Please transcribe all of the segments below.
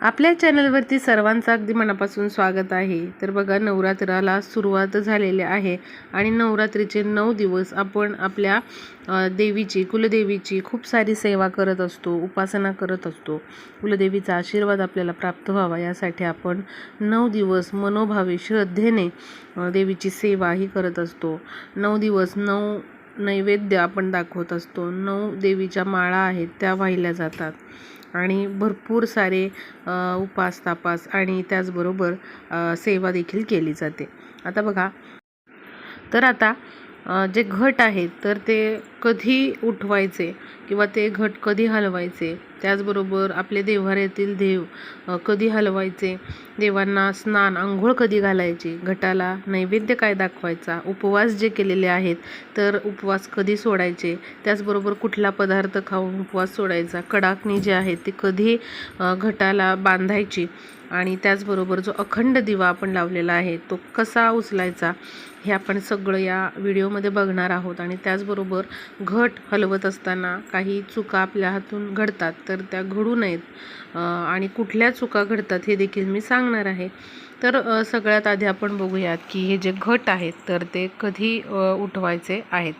आपल्या चॅनलवरती सर्वांचं अगदी मनापासून स्वागत आहे. तर बघा नवरात्राला सुरुवात झालेली आहे आणि नवरात्रीचे नऊ दिवस आपण आपल्या देवीची कुलदेवीची खूप सारी सेवा करत असतो उपासना करत असतो. कुलदेवीचा आशीर्वाद आपल्याला प्राप्त व्हावा यासाठी आपण नऊ दिवस मनोभावे श्रद्धेने देवीची सेवा ही करत असतो. नऊ दिवस नऊ नैवेद्य आपण दाखवत असतो. नऊ देवीच्या माळा आहेत त्या वाहिल्या जातात. आणि भरपूर सारे उपास तापास आणि त्याचबरोबर सेवा देखील केली जाते. आता बघा. तर आता जे घट आहेत तर ते कधी उठवायचे किंवा ते घट कधी हलवायचे त्याचबरोबर आपले देव्हाऱ्यातील देव कधी हलवायचे देवांना स्नान आंघोळ कधी घालायची घटाला नैवेद्य काय दाखवायचा उपवास जे केलेले आहेत तर उपवास कधी सोडायचे त्याचबरोबर कुठला पदार्थ खाऊन उपवास सोडायचा कडाकणी जे आहेत ते कधी घटाला बांधायची आणि त्याचबरोबर जो अखंड दिवा आपण लावलेला आहे तो कसा उचलायचा हे आपण सगळं या व्हिडिओमध्ये बघणार आहोत आणि त्याचबरोबर घट हलवत असताना काही चुका आपल्या हातून घडतात तर त्या घडू नयेत. आणि कुठल्या चुका घडतात हे देखील मी सांगणार आहे. तर सगळ्यात आधी आपण बघूयात की हे जे घट आहेत तर ते कधी उठवायचे आहेत.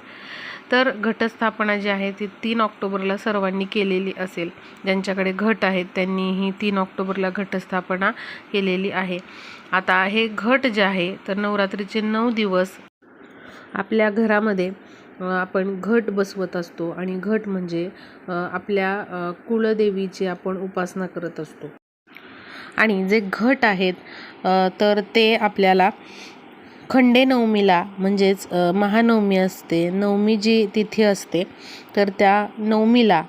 तर घटस्थापना जी आहे ती तीन ऑक्टोबरला सर्वांनी केलेली असेल. ज्यांच्याकडे घट आहेत त्यांनी ही तीन ऑक्टोबरला घटस्थापना केलेली आहे. आता हे घट जे आहे तर नवरात्रीचे नऊ दिवस आपल्या घरामध्ये आपण घट बसवत असतो आणि घट म्हणजे आपल्या कुळदेवीची कुलदेवीची आपण उपासना करत असतो. आणि जे घट आहेत तर ते आपल्याला खंडेनवमीला म्हणजेच महानवमी असते नवमी जी तिथी असते तर त्या नवमीला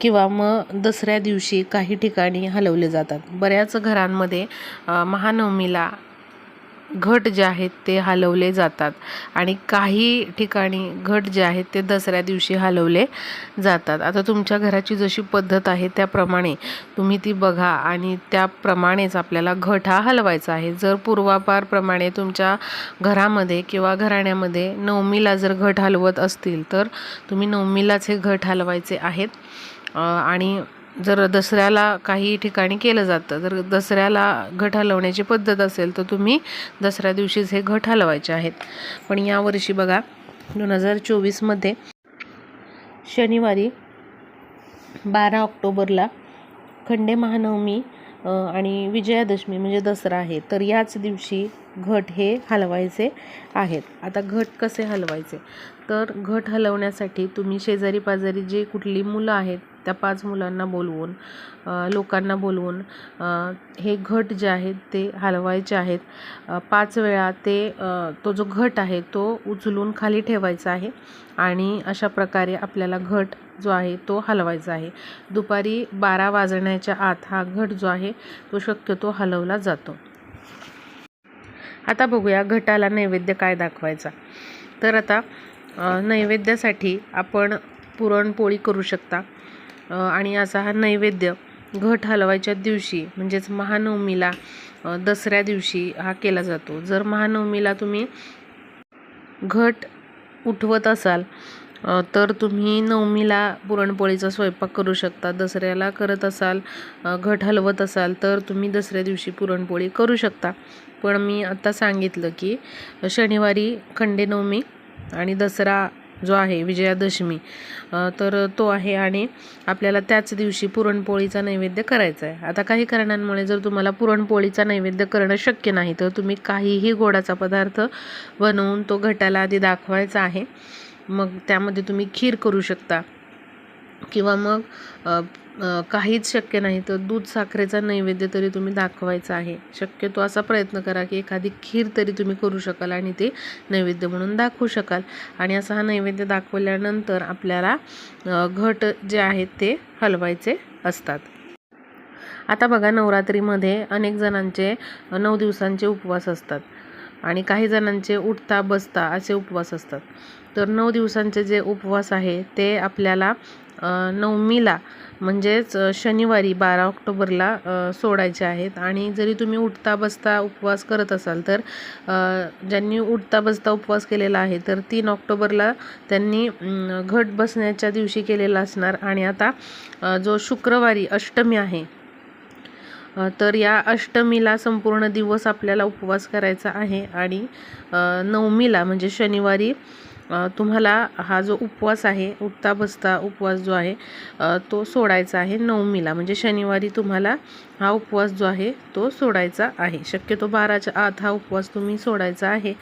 किंवा मग दसऱ्या दिवशी काही ठिकाणी हलवले जातात. बऱ्याच घरांमध्ये महानवमीला घट जे आहेत ते हलवले जातात. आणि काही ठिकाणी घट जे आहेत ते दसऱ्या दिवशी हलवले जातात. आता तुमच्या घराची जशी पद्धत आहे त्याप्रमाणे तुम्ही ती बघा आणि त्याप्रमाणेच आपल्याला घट हा हलवायचा आहे. जर पूर्वापारप्रमाणे तुमच्या घरामध्ये किंवा घराण्यामध्ये नवमीला जर घट हलवत असतील तर तुम्ही नवमीलाच हे घट हलवायचे आहेत. आणि जर दसऱ्याला काही ठिकाणी केलं जातं जर दसऱ्याला घट हलवण्याची पद्धत असेल तर तुम्ही दसऱ्या दिवशीच हे घट हलवायचे आहेत. पण यावर्षी बघा दोन हजार चोवीसमध्ये शनिवारी बारा ऑक्टोबरला खंडे महानवमी आणि विजयादशमी म्हणजे दसरा आहे तर याच दिवशी घट हे हलवायचे आहेत. आता घट कसे हलवायचे? तर घट हलवण्यासाठी तुम्ही शेजारी पाजारी जे कुठली मुलं आहेत त्या पाच मुलांना बोलवून लोकांना बोलवून हे घट जे आहेत ते हलवायचे आहेत. पाच वेळा ते तो जो घट आहे तो उचलून खाली ठेवायचा आहे आणि अशा प्रकारे आपल्याला घट जो आहे तो हलवायचा आहे. दुपारी बारा वाजण्याच्या आत हा घट जो आहे तो शक्यतो हलवला जातो. आता बघूया घटाला नैवेद्य काय दाखवायचा. तर आता नैवेद्यासाठी आपण पुरणपोळी करू शकता. आणि असा हा नैवेद्य घट हलवायच्या दिवशी म्हणजेच महानवमीला दसऱ्या दिवशी हा केला जातो. जर महानवमीला तुम्ही घट उठवत असाल तर तुम्ही नवमीला पुरणपोळीचा स्वयंपाक करू शकता. दसऱ्याला करत असाल घट हलवत असाल तर तुम्ही दसऱ्या दिवशी पुरणपोळी करू शकता. पण मी आत्ता सांगितलं की शनिवारी खंडेनवमी आणि दसरा जो आहे विजयादशमी तर तो आहे आणि आपल्याला त्याच दिवशी पुरणपोळीचा नैवेद्य करायचा आहे आता काही कारणांमुळे जर तुम्हाला पुरणपोळीचा नैवेद्य करणं शक्य नाही तर तुम्ही काहीही गोडाचा पदार्थ बनवून तो घटाला आधी दाखवायचा आहे. मग त्यामध्ये तुम्ही खीर करू शकता. किंवा मग काहीच शक्य नाही. तर दूध साखरेचा नैवेद्य तरी तुम्ही दाखवायचा आहे. शक्यतो असा प्रयत्न करा की एखादी खीर तरी तुम्ही करू शकाल आणि ते नैवेद्य म्हणून दाखवू शकाल. आणि असा हा नैवेद्य दाखवल्यानंतर आपल्याला घट जे आहेत ते हलवायचे असतात. आता बघा नवरात्रीमध्ये अनेक जणांचे नऊ दिवसांचे उपवास असतात. आणि काही जणांचे उठता बसता असे उपवास असतात. तर नऊ दिवसांचे जे उपवास आहे ते आपल्याला नवमीला म्हणजेच शनिवारी बारा ऑक्टोबरला सोडायचे आहेत. आणि जरी तुम्ही उठता बसता उपवास करत असाल तर ज्यांनी उठता बसता उपवास केलेला आहे तर तीन ऑक्टोबरला त्यांनी घट बसण्याच्या दिवशी केलेला असणार. आणि आता जो शुक्रवारी अष्टमी आहे तर या अष्टमीला संपूर्ण दिवस आपल्याला उपवास करायचा आहे आणि नवमीला म्हणजे शनिवारी तुम्हाला हा जो उपवास आहे उठता बसता उपवास जो आहे तो सोडायचा आहे नवमीला. म्हणजे शनिवारी तुम्हाला हा उपवास जो आहे तो सोडायचा आहे. शक्यतो बाराच्या आत हा उपवास तुम्ही सोडायचा आहे.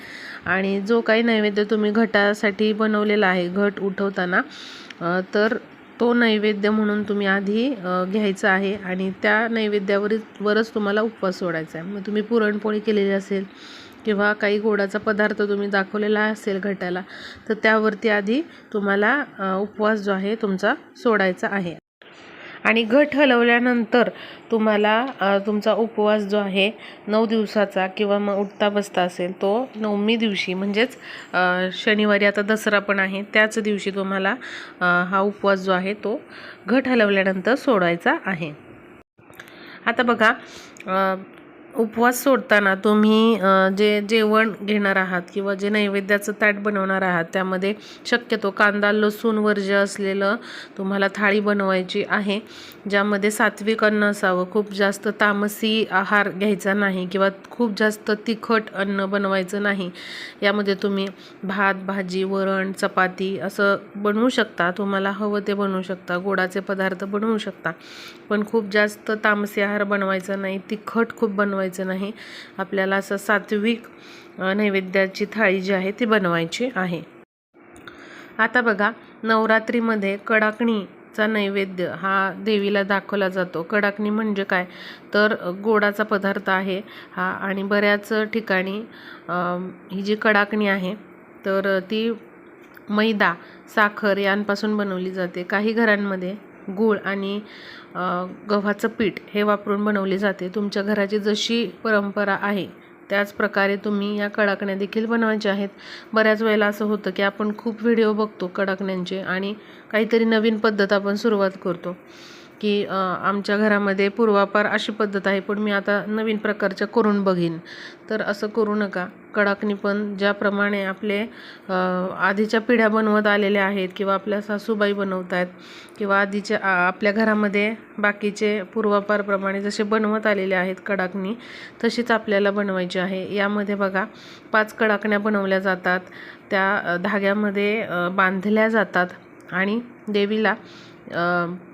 आणि जो काही नैवेद्य तुम्ही घटासाठी बनवलेला आहे घट उठवताना तर तो नैवेद्य म्हणून तुम्ही आधी घ्यायचा आहे आणि त्या नैवेद्यावरच वरच तुम्हाला उपवास सोडायचा आहे. मग तुम्ही पुरणपोळी केलेली असेल किंवा काही गोडाचा पदार्थ तुम्ही दाखवलेला असेल घटाला तर त्यावरती आधी तुम्हाला उपवास जो आहे तुमचा सोडायचा आहे. आणि घट हलवल्यानंतर तुम्हाला तुमचा उपवास जो आहे नऊ दिवसाचा किंवा मग उठता बसता असेल तो नवमी दिवशी म्हणजेच शनिवारी आता दसरा पण आहे त्याच दिवशी तुम्हाला हा उपवास जो आहे तो घट हलवल्यानंतर सोडायचा आहे. आता बघा उपवास सोडताना तुम्ही जे जेवण घेणार आहात किंवा जे नैवेद्याचं ताट बनवणार आहात त्यामध्ये शक्यतो कांदा लसूण वर्ज्य असलेलं तुम्हाला थाळी बनवायची आहे ज्यामध्ये सात्विक अन्न असावं. खूप जास्त तामसी आहार घ्यायचा नाही किंवा खूप जास्त तिखट अन्न बनवायचं नाही. यामध्ये तुम्ही भात भाजी वरण चपाती असं बनवू शकता. तुम्हाला हवं ते बनवू शकता. गोडाचे पदार्थ बनवू शकता. पण खूप जास्त तामसी आहार बनवायचा नाही. तिखट खूप बनवायचं नाही. आपल्याला असं सात्विक नैवेद्याची थाळी जी आहे ती बनवायची आहे. आता बघा नवरात्रीमध्ये कडाकणीचा नैवेद्य हा देवीला दाखवला जातो. कडाकणी म्हणजे काय? तर गोडाचा पदार्थ आहे हा आणि बऱ्याच ठिकाणी ही जी कडाकणी आहे तर ती मैदा साखर यांपासून बनवली जाते. काही घरांमध्ये गूळ आणि गव्हाचं पीठ हे वापरून बनवली जाते. तुमच्या घराची जशी परंपरा आहे त्याचप्रकारे तुम्ही या कडाकण्या देखील बनवायच्या आहेत. बऱ्याच वेळेला असं होतं की आपण खूप व्हिडिओ बघतो कडाकण्यांचे आणि काहीतरी नवीन पद्धत आपण सुरुवात करतो. की आमच्या घरामध्ये पूर्वापार अशी पद्धत आहे पण मी आता नवीन प्रकारच्या करून बघीन. तर असं करू नका. कडाकणी पण ज्याप्रमाणे आपले आधीच्या पिढ्या बनवत आलेल्या आहेत किंवा आपल्या सासूबाई बनवत आहेत किंवा आधीच्या आपल्या घरामध्ये बाकीचे पूर्वापारप्रमाणे जसे बनवत आलेले आहेत कडाकणी तशीच आपल्याला बनवायची आहे. यामध्ये बघा पाच कडाकण्या बनवल्या जातात. त्या धाग्यामध्ये बांधल्या जातात आणि देवीला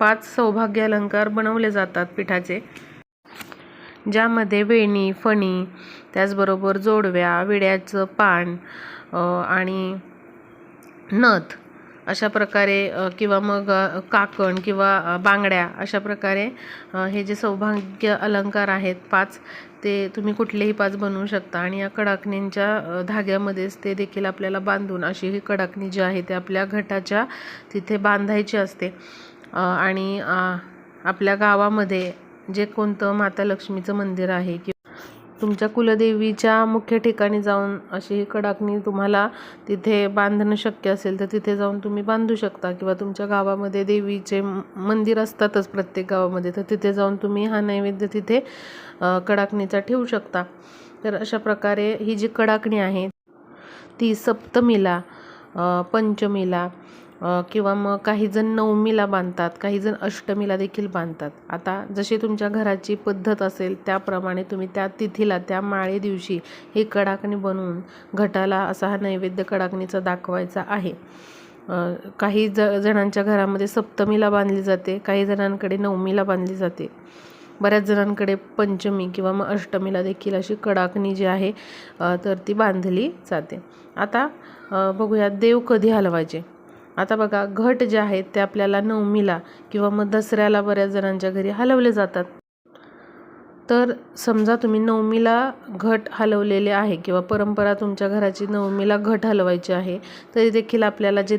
पाच सौभाग्य अलंकार बनवले जातात पिठाचे ज्यामध्ये वेणी फणी त्याचबरोबर जोडव्या विड्याचं पान आणि नथ अशा प्रकारे किंवा मग काकण किंवा बांगड्या अशा प्रकारे हे जे सौभाग्य अलंकार आहेत पाच ते तुम्ही कुठलेही पाच बनवू शकता. आणि या कडाकणींच्या धाग्यामध्येच ते देखील आपल्याला बांधून अशी ही कडाकणी जी आहे ते आपल्या घटाच्या तिथे बांधायची असते. आणि आपल्या गावामध्ये जे कोणतं माता लक्ष्मीचं मंदिर आहे किंवा तुमच्या कुलदेवीच्या मुख्य ठिकाणी जाऊन अशी ही कडाकणी तुम्हाला तिथे बांधणं शक्य असेल तर तिथे जाऊन तुम्ही बांधू शकता. किंवा तुमच्या गावामध्ये देवीचे मंदिर असतातच प्रत्येक गावामध्ये तर तिथे जाऊन तुम्ही हा नैवेद्य तिथे कडाकणीचा ठेवू शकता. तर अशा प्रकारे ही जी कडाकणी आहे ती सप्तमीला पंचमीला किंवा मग काही जण नवमीला बांधतात काही जण अष्टमीला देखील बांधतात. आता जशी तुमच्या घराची पद्धत असेल त्याप्रमाणे तुम्ही त्या तिथीला त्या माळे दिवशी ही कडाकणी बनवून घटाला असा हा नैवेद्य कडाकणीचा दाखवायचा आहे. काही ज जणांच्या घरामध्ये सप्तमीला बांधली जाते काही जणांकडे नवमीला बांधली जाते. बऱ्याच जणांकडे पंचमी किंवा मग अष्टमीला देखील अशी कडाकणी जी आहे तर ती बांधली जाते. आता बघूया देव कधी हलवायचे. आता बघा घट जे आहेत ते आपल्याला नवमीला किंवा मग दसऱ्याला बऱ्याच जणांच्या घरी हलवले जातात. तर समजा तुम्ही नवमीला घट हलवलेले आहे किंवा परंपरा तुमच्या घराची नवमीला घट हलवायची आहे तरी देखील आपल्याला जे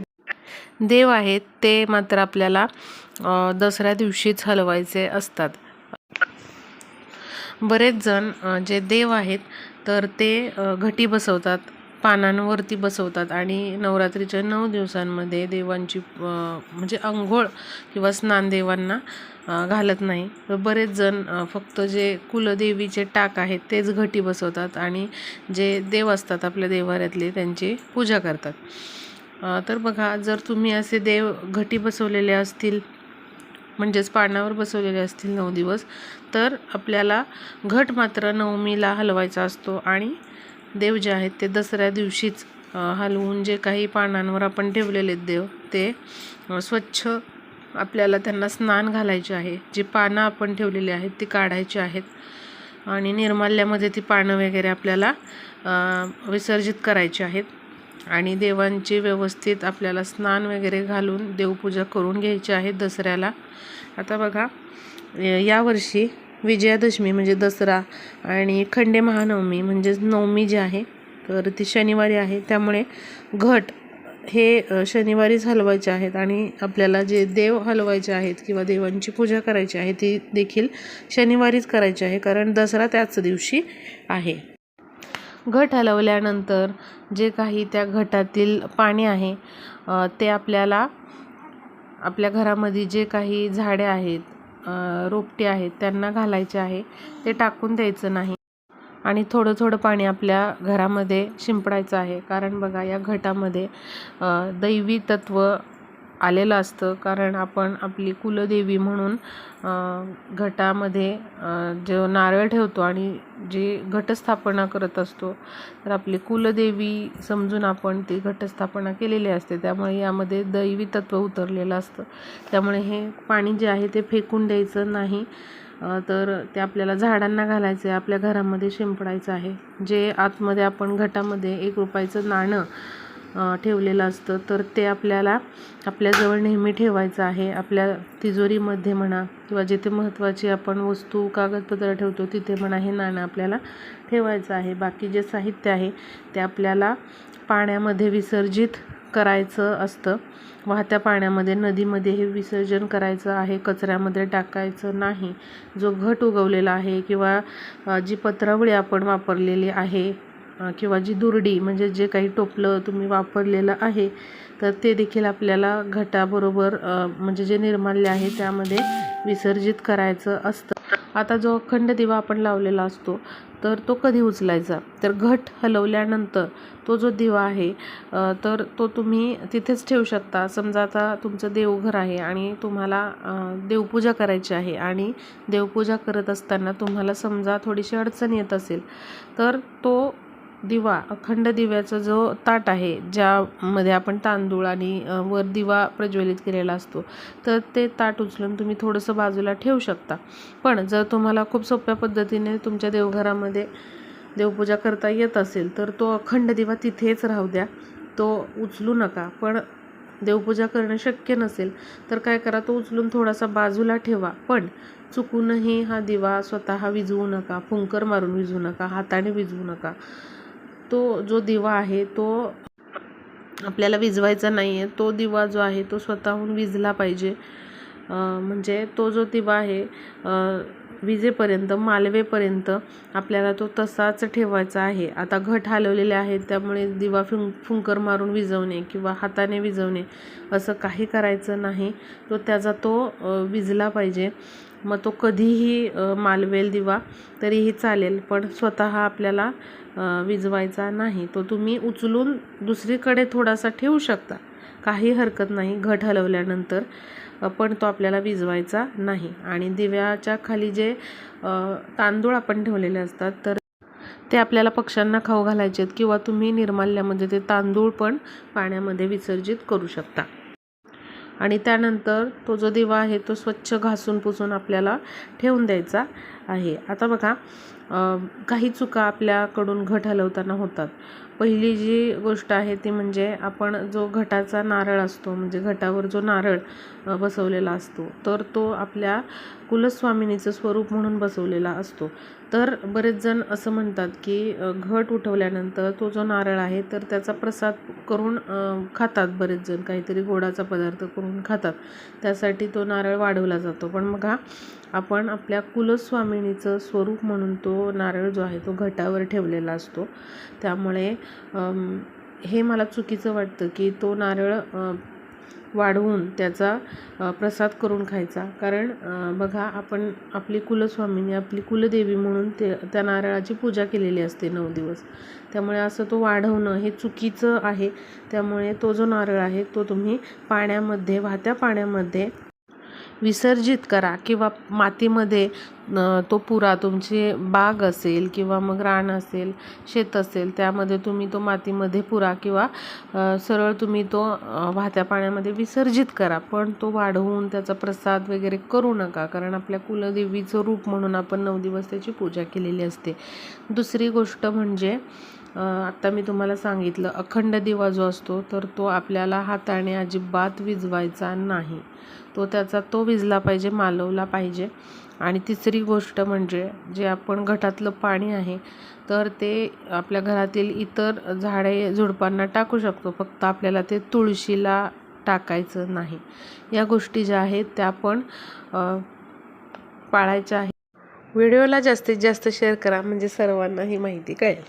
देव आहेत ते मात्र आपल्याला दसऱ्या दिवशीच हलवायचे असतात. बरेच जण जे देव आहेत तर ते घटी बसवतात. पानांवरती बसवतात आणि नवरात्रीच्या नऊ दिवसांमध्ये देवांची म्हणजे आंघोळ किंवा स्नान देवांना घालत नाही. तर बरेच जण फक्त जे कुलदेवीचे टाक आहेत तेच घटी बसवतात आणि जे देव असतात आपल्या देवाऱ्यातले त्यांची पूजा करतात. तर बघा जर तुम्ही असे देव घटी बसवलेले असतील म्हणजेच पानावर बसवलेले असतील नऊ दिवस तर आपल्याला घट मात्र नवमीला हलवायचा असतो आणि देव जे आहेत ते दसऱ्या दिवशीच हलवून जे काही पानांवर आपण ठेवलेले आहेत देव ते स्वच्छ आपल्याला त्यांना स्नान घालायचे आहे. जी पानं आपण ठेवलेली आहेत ती काढायची आहेत आणि निर्माल्यामध्ये ती पानं वगैरे आपल्याला विसर्जित करायची आहेत. आणि देवांची व्यवस्थित आपल्याला स्नान वगैरे घालून देवपूजा करून घ्यायची आहे दसऱ्याला. आता बघा यावर्षी विजयादशमी म्हणजे दसरा आणि खंडे महानवमी म्हणजेच नवमी जी आहे तर ती शनिवारी आहे. त्यामुळे घट हे शनिवारीच हलवायचे आहेत आणि आपल्याला जे देव हलवायचे आहेत किंवा देवांची पूजा करायची आहे ती देखील शनिवारीच करायची आहे कारण दसरा त्याच दिवशी आहे. घट हलवल्यानंतर जे काही त्या घटातील पाणी आहे ते आपल्याला आपल्या घरामध्ये जे काही झाडे आहेत रोपटे आहेत त्यांना घालायचे आहे. ते टाकून द्यायचं नाही. आणि थोडं थोडं पाणी आपल्या घरामध्ये शिंपडायचं आहे. कारण बघा या घटामध्ये दैवी तत्व आलेलं असतं. कारण आपण आपली कुलदेवी म्हणून घटामध्ये जो नारळ ठेवतो आणि जे घटस्थापना करत असतो तर आपली कुलदेवी समजून आपण ती घटस्थापना केलेली असते. त्यामुळे यामध्ये दैवी तत्त्व उतरलेलं असतं. त्यामुळे हे पाणी जे आहे ते फेकून द्यायचं नाही. तर ते आपल्याला झाडांना घालायचं आहे आपल्या घरामध्ये शिंपडायचं आहे. जे आतमध्ये आपण घटामध्ये एक रुपयाचं नाणं ठेवलेलं असतं. तर ते आपल्याला आपल्याजवळ नेहमी ठेवायचं आहे. आपल्या तिजोरीमध्ये म्हणा किंवा जिथे महत्त्वाची आपण वस्तू कागदपत्र ठेवतो तिथे म्हणा हे नाणं आपल्याला ठेवायचं आहे. बाकी जे साहित्य आहे ते आपल्याला पाण्यामध्ये विसर्जित करायचं असतं. वाहत्या पाण्यामध्ये नदीमध्ये हे विसर्जन करायचं आहे. कचऱ्यामध्ये टाकायचं नाही. जो घट उगवलेला आहे किंवा जी पत्रावळी आपण वापरलेली आहे किंवा जी दुर्डी म्हणजे जे काही टोपलं तुम्ही वापरलेलं आहे तर ते देखील आपल्याला घटाबरोबर म्हणजे जे निर्माल्य आहे त्यामध्ये विसर्जित करायचं असतं. आता जो अखंड दिवा आपण लावलेला असतो तर तो कधी उचलायचा? तर घट हलवल्यानंतर तो जो दिवा आहे तर तो तुम्ही तिथेच ठेवू शकता. समजा आता तुमचं देवघर आहे आणि तुम्हाला देवपूजा करायची आहे आणि देवपूजा करत असताना तुम्हाला समजा थोडीशी अडचण येत असेल तर तो दिवा अखंड दिव्याचा जो ताट आहे ज्यामध्ये आपण तांदूळ आणि वर दिवा प्रज्वलित केलेला असतो तर ते ताट उचलून तुम्ही थोडंसं बाजूला ठेवू शकता. पण जर तुम्हाला खूप सोप्या पद्धतीने तुमच्या देवघरामध्ये देवपूजा करता येत असेल तर तो अखंड दिवा तिथेच राहू द्या. तो उचलू नका. पण देवपूजा करणं शक्य नसेल तर काय करा तो उचलून थोडासा बाजूला ठेवा. पण चुकूनही हा दिवा स्वतः विझवू नका फुंकर मारून विझवू नका हाताने विझवू नका. तो जो दिवा आहे तो आपल्याला विजवायचा नाही आहे तो दिवा जो आहे तो स्वतःहून विजला पाहिजे. म्हणजे तो जो दिवा आहे विजेपर्यंत मालवेपर्यंत आपल्याला तो तसाच ठेवायचा आहे. आता घट हलवलेले आहेत त्यामुळे दिवा फुं फुंकर मारून विझवणे किंवा हाताने विजवणे असं काही करायचं नाही. तो त्याचा तो विजला पाहिजे. मग तो कधीही मालवेल दिवा तरीही चालेल पण स्वतः आपल्याला विजवायचा नाही. तो तुम्ही उचलून दुसरीकडे थोडासा ठेवू शकता. काही हरकत नाही. घट हलवल्यानंतर पण तो आपल्याला विझवायचा नाही. आणि दिव्याच्या खाली जे तांदूळ आपण ठेवलेले असतात तर ते आपल्याला पक्ष्यांना खाऊ घालायचे आहेत किंवा तुम्ही निर्माल्यामध्ये ते तांदूळ पण पाण्यामध्ये विसर्जित करू शकता. आणि त्यानंतर तो जो दिवा आहे तो स्वच्छ घासून पुसून आपल्याला ठेवून द्यायचा आहे. आता बघा काही चुका आपल्याकडून घट हलवताना होतात. पहिली जी गोष्ट आहे ती म्हणजे आपण जो घटाचा नारळ असतो म्हणजे घटावर जो नारळ बसवलेला असतो. तर तो आपल्या कुलस्वामिनीचं स्वरूप म्हणून बसवलेला असतो. तर बरेच जण असं म्हणतात की घट उठवल्यानंतर तो जो नारळ आहे तर त्याचा प्रसाद करून खातात बरेच जण. काहीतरी गोडाचा पदार्थ करून खातात. त्यासाठी तो नारळ वाढवला जातो. पण मग हा आपण आपल्या कुलस्वामिनीचं स्वरूप म्हणून तो नारळ जो आहे तो घटावर ठेवलेला असतो. त्यामुळे हे मला चुकीचं वाटतं की तो नारळ वाढवून त्याचा प्रसाद करून खायचा. कारण बघा आपण आपली कुलस्वामिनी आपली कुलदेवी म्हणून ते त्या नारळाची पूजा केलेली असते नऊ दिवस. त्यामुळे असं तो वाढवणं हे चुकीचं आहे. त्यामुळे तो जो नारळ आहे तो तुम्ही पाण्यामध्ये वाहत्या पाण्यामध्ये विसर्जित करा किंवा मातीमध्ये तो पुरा तुमची बाग असेल किंवा मग रान असेल शेत असेल त्यामध्ये तुम्ही तो मातीमध्ये पुरा किंवा सरळ तुम्ही तो वाहत्या पाण्यामध्ये विसर्जित करा. पण तो वाढवून त्याचा प्रसाद वगैरे करू नका कारण आपल्या कुलदेवीचं रूप म्हणून आपण नऊ दिवस त्याची पूजा केलेली असते. दुसरी गोष्ट म्हणजे आत्ता मी तुम्हाला सांगितलं अखंड दिवा जो असतो तर तो आपल्याला हाताने अजिबात विजवायचा नाही. तो त्याचा तो विजला पाहिजे मालवला पाहिजे. आणि तिसरी गोष्ट म्हणजे जे आपण घटातलं पाणी आहे तर ते आपल्या घरातील इतर झाडे झुडपांना टाकू शकतो. फक्त आपल्याला ते तुळशीला टाकायचं नाही. या गोष्टी ज्या आहेत त्या आपण पाळायच्या आहेत. व्हिडिओला जास्तीत जास्त शेअर करा म्हणजे सर्वांना ही माहिती कळेल.